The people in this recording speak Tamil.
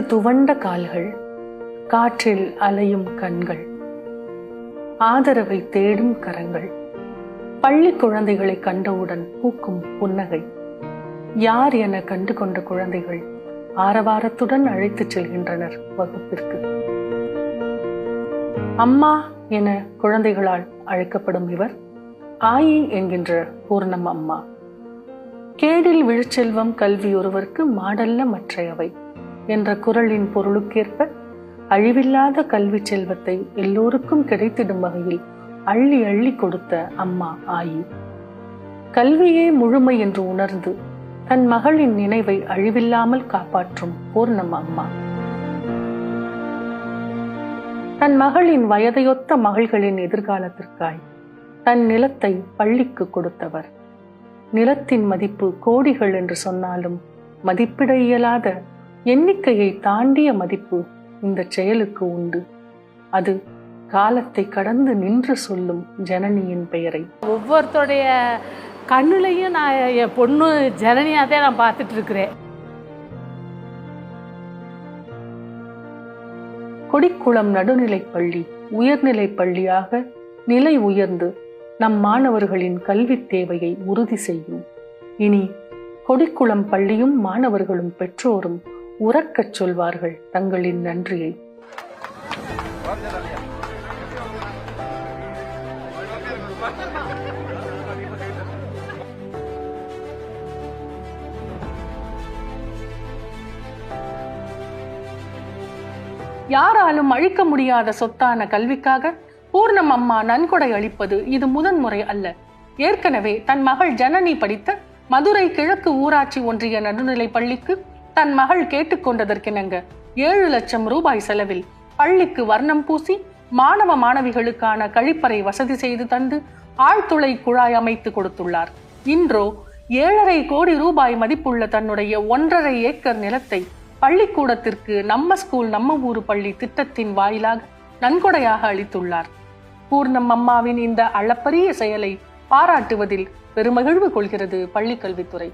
துவண்ட கால்கள் காற்றில் அலையும் கண்கள். ஆதரவை தேடும் கரங்கள். பள்ளி குழந்தைகளை கண்டவுடன் பூக்கும் புன்னகை. யார் என கண்டு கொண்ட குழந்தைகள் ஆரவாரத்துடன் அழைத்துச் செல்கின்றனர் வகுப்பிற்கு. அம்மா என குழந்தைகளால் அழைக்கப்படும் இவர் ஆயி என்கின்ற பூர்ணம் அம்மா. கேடில் விழுச்செல்வம் கல்வி ஒருவருக்கு மாடல்ல மற்றையவை. என்ற குரலின் பொருளுக்கேற்ப அழிவில்லாத கல்வி செல்வத்தை எல்லோருக்கும் கிடைத்திடும் வகையில் அள்ளி அள்ளி கொடுத்த அம்மா ஆயி. கல்வியே முழுமை என்று உணர்ந்து தன் மகளின் நினைவை அழிவில்லாமல் காப்பாற்றும் பூர்ணம் அம்மா. தன் மகளின் வயதையொத்த மகள்களின் எதிர்காலத்திற்காய் தன் நிலத்தை பள்ளிக்கு கொடுத்தவர். நிலத்தின் மதிப்பு கோடிகள் என்று சொன்னாலும் மதிப்பிட இயலாத எண்ணிக்கையை தாண்டிய மதிப்பு இந்த செயலுக்கு உண்டு. அது காலத்தை கடந்து நின்று சொல்லும் ஜனனியின் பெயரை. ஒவ்வொருத்தருடைய கண்ணுலையும் நான் என் பொண்ணு ஜனனியாக தான் நான் பார்த்துட்டு இருக்கிறேன். கொடிக்குளம் நடுநிலைப் பள்ளி உயர்நிலைப் பள்ளியாக நிலை உயர்ந்து நம் மாணவர்களின் கல்வித் தேவையை உறுதி செய்யும். இனி கொடிக்குளம் பள்ளியும் மாணவர்களும் பெற்றோரும் உறக்கச் சொல்வார்கள் தங்களின் நன்றியை. யாராலும் அழிக்க முடியாத சொத்தான கல்விக்காக பூர்ணம் அம்மா நன்கொடை அளிப்பது இது முதன்முறை அல்ல. ஏற்கனவே தன் மகள் ஜனனி படித்த மதுரை கிழக்கு ஊராட்சி ஒன்றிய நடுநிலை பள்ளிக்கு தன் மகள் கேட்டுக்கொண்டதற்கிணங்க ஏழு லட்சம் ரூபாய் செலவில் பள்ளிக்கு வர்ணம் பூசி மாணவ மாணவிகளுக்கான கழிப்பறை வசதி செய்து தந்து ஆழ்துளை குழாய் அமைத்து கொடுத்துள்ளார். இன்றோ ஏழரை கோடி ரூபாய் மதிப்புள்ள தன்னுடைய ஒன்றரை ஏக்கர் நிலத்தை பள்ளிக்கூடத்திற்கு நம்ம ஸ்கூல் நம்ம ஊரு பள்ளி திட்டத்தின் வாயிலாக நன்கொடையாக அளித்துள்ளார். பூர்ணம் அம்மாவின் இந்த அளப்பரிய செயலை பாராட்டுவதில் பெருமகிழ்வு கொள்கிறது பள்ளிக்கல்வித்துறை